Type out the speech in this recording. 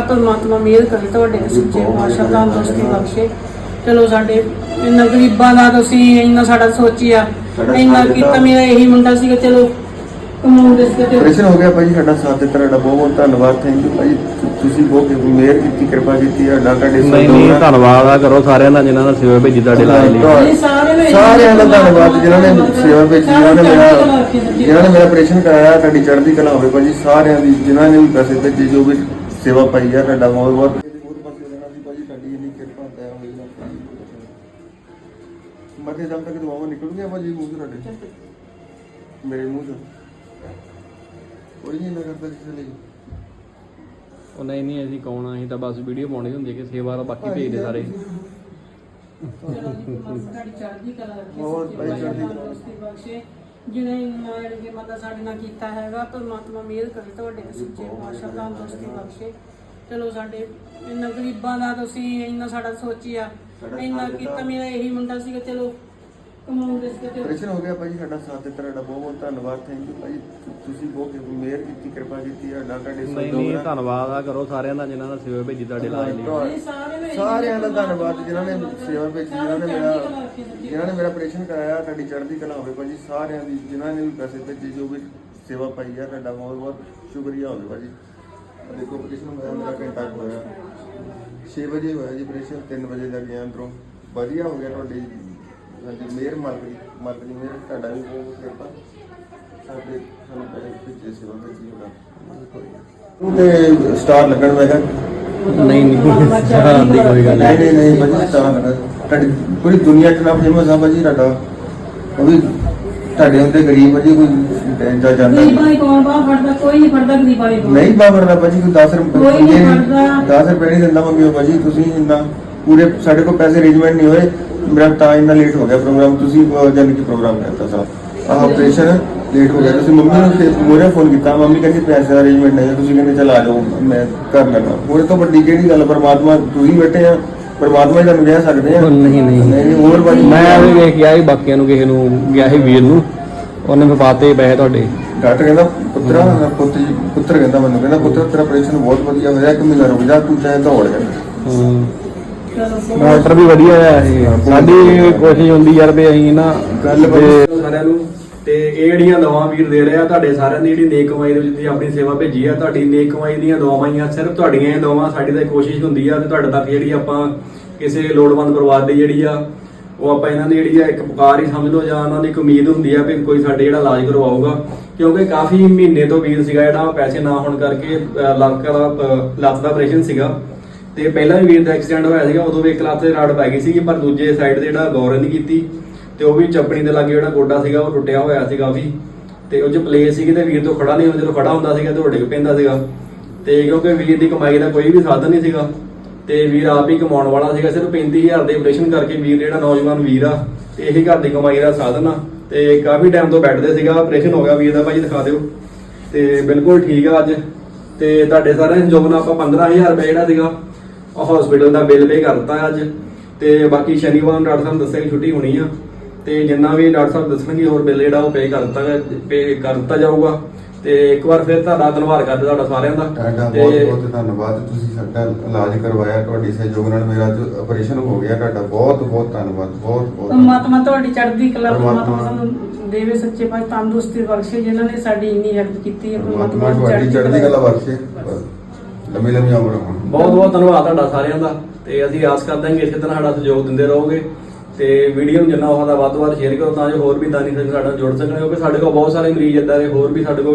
ਪਰਮਾਤਮਾ ਮਿਹਰ ਕਰੇ ਤੁਹਾਡੇ ਤੇ ਸੱਚੇ ਪਾਤਸ਼ਾਹ ਤੰਦਰੁਸਤੀ ਬਖਸ਼ੇ। ਚਲੋ ਸਾਡੇ ਇੰਨਾ ਗਰੀਬਾਂ ਦਾ ਤੁਸੀਂ ਇੰਨਾ ਸਾਡਾ ਸੋਚਿਆ। ਇੰਨਾ ਕੀਤਾ। ਮੇਰਾ ਇਹੀ ਮੁੰਡਾ ਸੀਗਾ ਚਲੋ ਕਮਾਉਂਦੇ ਸੀ ਤੇ। ਆਪਰੇਸ਼ਨ ਹੋ ਗਿਆ ਭਾਜੀ ਸਾਡਾ ਸਾਥ ਦਿੱਤਾ ਤੁਹਾਡਾ ਬਹੁਤ ਬਹੁਤ ਧੰਨਵਾਦ ਥੈਂਕ ਯੂ ਭਾਜੀ। ਤੁਸੀਂ ਬਹੁਤ ਮਿਹਰ ਕੀਤੀ ਕਿਰਪਾ ਕੀਤੀ ਸਾਡਾ ਤੁਹਾਡੇ ਨਹੀਂ ਨਹੀਂ ਧੰਨਵਾਦ ਆ ਕਰੋ ਸਾਰਿਆਂ ਦਾ ਜਿਨ੍ਹਾਂ ਦਾ ਸੇਵਾ ਭੇਜੀ ਤੁਹਾਡੇ ਲਈ ਸਾਰਿਆਂ ਦਾ ਧੰਨਵਾਦ। ਜਿਨ੍ਹਾਂ ਨੇ ਸੇਵਾ ਭੇਜੀ ਜਿਨ੍ਹਾਂ ਨੇ ਮੇਰਾ ਜਿਨ੍ਹਾਂ ਨੇ ਮੇਰਾ ਆਪਰੇਸ਼ਨ ਕਰਾਇਆ ਤੁਹਾਡੀ ਚੜ੍ਹਦੀ ਕਲਾ ਹੋਵੇ ਭਾਜੀ ਸਾਰਿਆਂ ਦੀ ਜਿਨ੍ਹਾਂ ਨੇ ਵੀ ਪੈਸੇ ਭੇਜੇ ਜੋ ਵੀ ਸੇਵਾ ਪਾਈ ਹੈ ਤੁਹਾਡਾ ਬਹੁਤ ਬਹੁਤ ਮੱਥੇ ਦਮ ਤੱਕ ਦੁਆਵਾਂ ਨਿਕਲ ਗਿਆ ਭਾਜੀ ਮੂੰਹ ਤੋਂ ਤੁਹਾਡੇ? ਮੇਰੇ ਮੂੰਹ ਤੋਂ ਕੋਈ ਨਹੀਂ ਨਾ ਕਰਦਾ ਕਿਸੇ ਲਈ। ਉਹ ਨਹੀਂ ਨਹੀਂ ਅਸੀਂ ਕੌਣ ਆ? ਅਸੀਂ ਤਾਂ ਬਸ ਵੀਡੀਓ ਪਾਉਣੀ ਹੁੰਦੀ ਹੈ ਕਿ ਸੇਵਾ ਤਾਂ ਬਾਕੀ ਭੇਜਦੇ ਸਾਰੇ। ਤੁਹਾਡੀ ਚੜ੍ਹਦੀ ਕਲਾ ਰੱਖੇ ਬਹੁਤ ਭਾਈ ਚੜ੍ਹਦੀ ਕਲਾ। ਬਖਸ਼ੇ ਜਿਹਨੇ ਜਿਹੜੀ ਕਿ ਮਦਦ ਸਾਡੇ ਨਾਲ ਕੀਤਾ ਹੈਗਾ ਪਰਮਾਤਮਾ ਮਿਹਰ ਕਰੇ ਤੁਹਾਡੇ ਤੇ ਸੱਚੇ ਪਾਤਸ਼ਾਹ ਤੰਦਰੁਸਤੀ ਬਖਸ਼ੇ ਚਲੋ ਸਾਡੇ ਇੰਨਾ ਗਰੀਬਾਂ ਦਾ ਤੁਸੀਂ ਇੰਨਾ ਸਾਡਾ ਸੋਚਿਆ ਇੰਨਾ ਕੀਤਾ। ਮੇਰਾ ਇਹੀ ਮੁੰਡਾ ਸੀਗਾ ਚਲੋ ਕਮਾਉਂਦੇ ਸੀ ਤੇ ਆਪਰੇਸ਼ਨ ਹੋ ਗਿਆ ਭਾਜੀ ਸਾਡਾ ਸਾਥ ਦਿੱਤਾ ਤੁਹਾਡਾ ਬਹੁਤ ਬਹੁਤ ਧੰਨਵਾਦ ਥੈਂਕ ਯੂ ਭਾਜੀ ਤੁ- ਤੁਸੀਂ ਬਹੁਤ ਮਿਹਰ ਕੀਤੀ ਕਿਰਪਾ ਕੀਤੀ ਸਾਡਾ ਤੁਹਾਡੇ ਨਹੀਂ ਨਹੀਂ ਧੰਨਵਾਦ ਆ ਕਰੋ ਸਾਰਿਆਂ ਦਾ ਜਿਨ੍ਹਾਂ ਦਾ ਸੇਵਾ ਭੇਜੀ ਤੁਹਾਡੇ ਇਲਾਜ ਲਈ। ਸਾਰਿਆਂ ਦਾ ਧੰਨਵਾਦ ਜਿਨ੍ਹਾਂ ਨੇ ਸੇਵਾ ਭੇਜੀ ਜਿਨ੍ਹਾਂ ਨੇ ਮੇਰਾ ਜਿਨ੍ਹਾਂ ਨੇ ਮੇਰਾ ਆਪਰੇਸ਼ਨ ਕਰਾਇਆ ਤੁਹਾਡੀ ਚੜ੍ਹਦੀ ਕਲਾ ਹੋਵੇ ਭਾਜੀ ਸਾਰਿਆਂ ਦੀ ਜਿਨ੍ਹਾਂ ਨੇ ਵੀ ਪੈਸੇ ਭੇਜੇ ਜੋ ਵੀ ਸੇਵਾ ਪਾਈ ਹੈ ਤੁਹਾਡਾ ਬਹੁਤ ਬਹੁਤ ਸ਼ੁਕਰੀਆ ਹੋਵੇ ਭਾਜੀ ਆਹ ਦੇਖੋ ਆਪਰੇਸ਼ਨ ਹੋਇਆ ਮੇਰਾ ਘੰਟਾ ਕੁ ਹੋਇਆ। 6 ਵਜੇ ਹੋਇਆ ਜੀ ਆਪਰੇਸ਼ਨ 3 ਵਜੇ ਦਾ ਗਿਆ ਅੰਦਰੋਂ। ਵਧੀਆ ਹੋ ਗਿਆ ਤੁਹਾਡੀ। ਹਾਂਜੀ ਮਿਹਰ ਮਾਲਕ ਮਾਲਕ ਦੀ ਮਿਹਰ ਤੁਹਾਡਾ ਵੀ ਬਹੁਤ ਕਿਰਪਾ। ਸਾਡੇ ਸਾਨੂੰ ਪੈਸੇ ਭੇਜੇ ਸੇਵਾ ਭੇਜੀ ਹੋਣਾ ਤੇ ਸਟਾਰ ਲੱਗਣ ਮੈਂ ਨਹੀਂ ਨਹੀਂ। ਸਾਰਾ ਦੀ ਕੋਈ ਗੱਲ ਨਹੀਂ। ਨਹੀਂ ਨਹੀਂ ਭਾਜੀ ਸਟਾਰ ਲੱਗਾ ਤੁਹਾਡੀ ਪੂਰੀ ਦੁਨੀਆ ਚ ਨਾ ਫੇਮਸ ਆ ਭਾਜੀ ਤੁਹਾਡਾ ਉਹ ਵੀ ਤੁਹਾਡੇ ਹੁੰਦੇ ਗਰੀਬ ਭਾਜੀ ਕੋਈ ਜਾ ਜਾਂਦਾ ਗਰੀਬਾਂ ਦੀ ਕੌਣ ਬਾਹ ਫੜਦਾ? ਕੋਈ ਨਹੀਂ ਫੜਦਾ ਗਰੀਬਾਂ ਬਾਂਹ। ਨਹੀਂ ਬਾਬਰ ਦਾ ਭਾਜੀ ਕੋਈ 10 ਰੁਪਏ ਕੋਈ ਨਹੀਂ ਫੜਦਾ। 10 ਰੁਪਏ ਨਹੀਂ ਦਿੰਦਾ ਮੰਮੀ ਉਹ ਭਾਜੀ ਤੁਸੀਂ ਇੰਨਾ ਪੂਰੇ ਸਾਡੇ ਕੋਲ ਪੈਸੇ ਅਰੇਂਜਮੈਂਟ ਨਹੀਂ ਹੋਏ। ਮੇਰਾ ਤਾਂ ਇੰਨਾ ਲੇਟ ਹੋ ਗਿਆ ਪ੍ਰੋਗਰਾਮ ਤੁਸੀਂ ਜਾਨੀ ਕਿ ਪ੍ਰੋਗਰਾਮ ਕਰਤਾ ਸਾ ਆਹ ਆਪਰੇਸ਼ਨ ਲੇਟ ਹੋ ਗਿਆ। ਤੁਸੀਂ ਮੰਮੀ ਨੂੰ ਫਿਰ ਮੋਰੇ ਫੋਨ ਕੀਤਾ। ਮੰਮੀ ਕਹਿੰਦੀ ਪੈਸੇ ਦਾ ਅਰੇਂਜਮੈਂਟ ਨਹੀਂ ਤੁਸੀਂ ਕਹਿੰਦੇ ਚਲ ਆ ਜਾਓ ਮੈਂ ਕਰ ਲੈਣਾ ਉਹਦੇ ਤੋਂ ਵੱਡੀ ਕਿਹੜੀ ਗੱਲ ਪਰਮਾਤਮਾ ਤੁਸੀਂ ਬੈਠੇ ਆ। ਪਰਮਾਤਮਾ ਹੀ ਤੁਹਾਨੂੰ ਕਹਿ ਸਕਦੇ ਆ। ਨਹੀਂ ਨਹੀਂ ਹੋਰ ਮੈਂ ਵੀ ਵੇਖ ਗਿਆ ਸੀ ਬਾਕੀਆਂ ਨੂੰ ਕਿਸੇ ਨੂੰ ਗਿਆ ਸੀ ਵੀਰ ਨੂੰ। ਉਹਨੇ ਫਿਰ ਪਾਤੇ ਪੈਸੇ ਤੁਹਾਡੇ। ਡਾਕਟਰ ਕਹਿੰਦਾ ਪੁੱਤਰਾ ਪੁੱਤ ਜੀ ਪੁੱਤਰ ਕਹਿੰਦਾ ਮੈਨੂੰ। ਕਹਿੰਦਾ ਪੁੱਤਰ ਤੇਰਾ ਆਪਰੇਸ਼ਨ ਬਹੁਤ ਵਧੀਆ ਹੋਇਆ। ਇੱਕ ਮਹੀਨਾ ਰੁਕ ਜਾ ਤੂੰ ਚਾਹੇ ਦੌੜ ਜਾ। ਹੂੰ। ਚਲੋ ਡਾਕਟਰ ਵੀ ਵਧੀਆ ਆ ਇਹ। ਸਾਡੀ ਕੋਸ਼ਿਸ਼ ਹੁੰਦੀ ਯਾਰ ਵੀ ਅਸੀਂ ਨਾ ਗੱਲ ਤੇ ਸਾਰਿਆਂ ਨੂੰ। ਤੇ ਇਹ ਜਿਹੜੀਆਂ ਦਵਾਵਾਂ ਵੀਰ ਦੇ ਰਿਹਾ ਤੁਹਾਡੇ ਸਾਰਿਆਂ ਦੀ ਜਿਹੜੀ ਨੇਕ ਕਮਾਈ ਦੇ ਵਿੱਚ ਤੁਸੀਂ ਆਪਣੀ ਸੇਵਾ ਭੇਜੀ ਆ ਤੁਹਾਡੀ ਨੇਕ ਕਮਾਈ ਦੀਆਂ ਦਵਾਵਾਂ ਹੀ ਆ ਸਿਰਫ ਤੁਹਾਡੀਆਂ ਇਹ ਦਵਾਵਾਂ ਸਾਡੀ ਤਾਂ ਕੋਸ਼ਿਸ਼ ਹੁੰਦੀ ਆ ਤੇ ਤੁਹਾਡੇ ਤੱਕ ਜਿਹੜੀ ਆਪਾਂ ਕਿਸੇ ਲੋੜਵੰਦ ਪਰਿਵਾਰ ਦੀ ਜਿਹੜੀ ਆ ਉਹ ਆਪਾਂ ਇਹਨਾਂ ਦੀ ਜਿਹੜੀ ਆ ਇੱਕ ਪੁਕਾਰ ਹੀ ਸਮਝ ਲਓ ਜਾਂ ਉਹਨਾਂ ਦੀ ਇੱਕ ਉਮੀਦ ਹੁੰਦੀ ਆ ਵੀ ਕੋਈ ਸਾਡੇ ਜਿਹੜਾ ਇਲਾਜ ਕਰਵਾਊਗਾ। ਕਿਉਂਕਿ ਕਾਫੀ ਮਹੀਨੇ ਤੋਂ ਵੀਰ ਸੀਗਾ ਜਿਹੜਾ ਪੈਸੇ ਨਾ ਹੋਣ ਕਰਕੇ ਲੱਕ ਦਾ ਲੱਤ ਦਾ ਆਪਰੇਸ਼ਨ ਸੀਗਾ। ਤੇ ਪਹਿਲਾਂ ਵੀ ਵੀਰ ਦਾ ਐਕਸੀਡੈਂਟ ਹੋਇਆ ਸੀਗਾ, ਉਦੋਂ ਵੀ ਇੱਕ ਲੱਤ ਤੇ ਰਾੜ ਪੈ ਗਈ ਸੀਗੀ, ਪਰ ਦੂਜੇ ਸਾਈਡ ਤੇ ਜਿਹੜਾ ਗੌਰ ਨਹੀਂ ਕੀਤੀ, ਤੇ ਉਹ ਵੀ ਚੱਪਣੀ ਦੇ ਲਾਗੇ ਜਿਹੜਾ ਗੋਡਾ ਸੀਗਾ, ਉਹ ਟੁੱਟਿਆ ਹੋਇਆ ਸੀਗਾ ਵੀ। ਤੇ ਉਹ ਚ ਪਲੇਸ ਸੀਗੀ ਤੇ ਵੀਰ ਤੋਂ ਖੜਾ ਨਹੀਂ ਹੁੰਦਾ ਜਦੋਂ ਖੜਾ ਹੁੰਦਾ ਸੀਗਾ ਤੇ ਉਹ ਡਿੱਗ ਪੈਂਦਾ ਸੀਗਾ। ਤੇ ਕਿਉਂਕਿ ਵੀਰ ਦੀ ਕਮਾਈ ਦਾ ਕੋਈ ਵੀ ਸਾਧਨ ਨਹੀਂ ਸੀਗਾ। ਤੇ ਵੀਰ ਆਪ ਹੀ ਕਮਾਉਣ ਵਾਲਾ ਸੀਗਾ, ਸਿਰਫ 35000 ਦੇ ਆਪਰੇਸ਼ਨ ਕਰਕੇ ਵੀਰ ਜਿਹੜਾ ਨੌਜਵਾਨ ਵੀਰ ਆ, ਤੇ ਇਹੀ ਘਰ ਦੀ ਕਮਾਈ ਦਾ ਸਾਧਨ ਆ। ਤੇ ਕਾਫੀ ਟਾਈਮ ਤੋਂ ਬੈਠਦੇ ਸੀਗਾ ਆਪਰੇਸ਼ਨ ਹੋ ਗਿਆ ਵੀਰ ਦਾ, ਭਾਜੀ ਦਿਖਾ ਦਿਓ। ਤੇ ਬਿਲਕੁਲ ਠੀਕ ਆ ਅੱਜ। ਤੇ ਤੁਹਾਡੇ ਸਾਰਿਆਂ ਦੇ ਜੋਬ ਨਾਲ ਆਪਾਂ 15000 ਰੁਪਏ ਜਿਹੜਾ ਸੀਗਾ ਹਸਪੀਟਲ ਦਾ ਬਿੱਲ ਪੇ ਕਰਤਾ ਅੱਜ। ਤੇ ਬਾਕੀ ਸ਼ਨੀਵਾਰ ਨੂੰ ਡਾਕਟਰ ਸਾਹਿਬ ਦੱਸਿਆ ਕਿ ਛੁੱਟੀ ਹੋਣੀ ਆ। ਤੇ ਜਿੰਨਾ ਵੀ ਡਾਕਟਰ ਸਾਹਿਬ ਦੱਸਣਗੇ ਹੋਰ ਬਿੱਲ ਜਿਹੜਾ ਉਹ ਪੇ ਕਰ ਦਿੱਤਾ ਪੇ ਕਰ ਦਿੱਤਾ ਜਾਊਗਾ। ਤੇ ਇੱਕ ਵਾਰ ਫਿਰ ਤੁਹਾਡਾ ਧੰਨਵਾਦ ਕਰਦੇ ਤੁਹਾਡਾ ਸਾਰਿਆਂ ਦਾ। ਤੁਹਾਡਾ ਤੇ ਬਹੁਤ ਬਹੁਤ ਧੰਨਵਾਦ। ਤੁਸੀਂ ਸਾਡਾ ਇਲਾਜ ਕਰਵਾਇਆ ਤੁਹਾਡੀ ਸਹਿਯੋਗ ਨਾਲ ਮੇਰਾ ਜੋ ਆਪਰੇਸ਼ਨ ਹੋ ਗਿਆ। ਤੁਹਾਡਾ ਬਹੁਤ ਬਹੁਤ ਧੰਨਵਾਦ। ਬਹੁਤ ਬਹੁਤ ਪਰਮਾਤਮਾ ਤੁਹਾਡੀ ਚੜ੍ਹਦੀ ਕਲਾ ਪਰਮਾਤਮਾ- ਪਰਮਾਤਮਾ ਸਾਨੂੰ ਦੇਵੇ ਸੱਚੇ ਪਾਤਸ਼ਾਹ ਤੰਦਰੁਸਤੀ ਬਖਸ਼ੇ ਜਿਨ੍ਹਾਂ ਨੇ ਸਾਡੀ ਇੰਨੀ ਹੈਲਪ ਕੀਤੀ ਹੈ ਪਰਮਾਤਮਾ ਤੁਹਾਡੀ ਚੜ੍ਹਦੀ ਕਲਾ ਬਖਸ਼ੇ। ਲੰਮੀ ਲੰਮੀ ਉਮਰ ਹੋਣ ਬਹੁਤ ਬਹੁਤ ਧੰਨਵਾਦ ਤੁਹਾਡਾ ਸਾਰਿਆਂ ਦਾ ਤੇ ਅਸੀਂ ਆਸ ਕਰਦੇ ਹਾਂ ਕਿ ਇਸੇ ਤਰ੍ਹਾਂ ਸਾਡਾ ਸਹਿਯੋਗ ਦਿੰਦੇ ਰਹੋਗੇ ਤੇ ਵੀਡੀਓ ਨੂੰ ਜਿੰਨਾ ਹੋਦਾ ਵੱਧ ਤੋਂ ਵੱਧ ਸ਼ੇਅਰ ਕਰੋ ਤਾਂ ਜੋ ਹੋਰ ਵੀ ਦਾਨੀ ਸਾਡੇ ਨਾਲ ਜੁੜ ਸਕਣ ਕਿਉਂਕਿ ਸਾਡੇ ਕੋਲ ਬਹੁਤ ਸਾਰੇ ਮਰੀਜ਼ ਇਦਾਂ ਦੇ, ਹੋਰ ਵੀ ਸਾਡੇ ਕੋਲ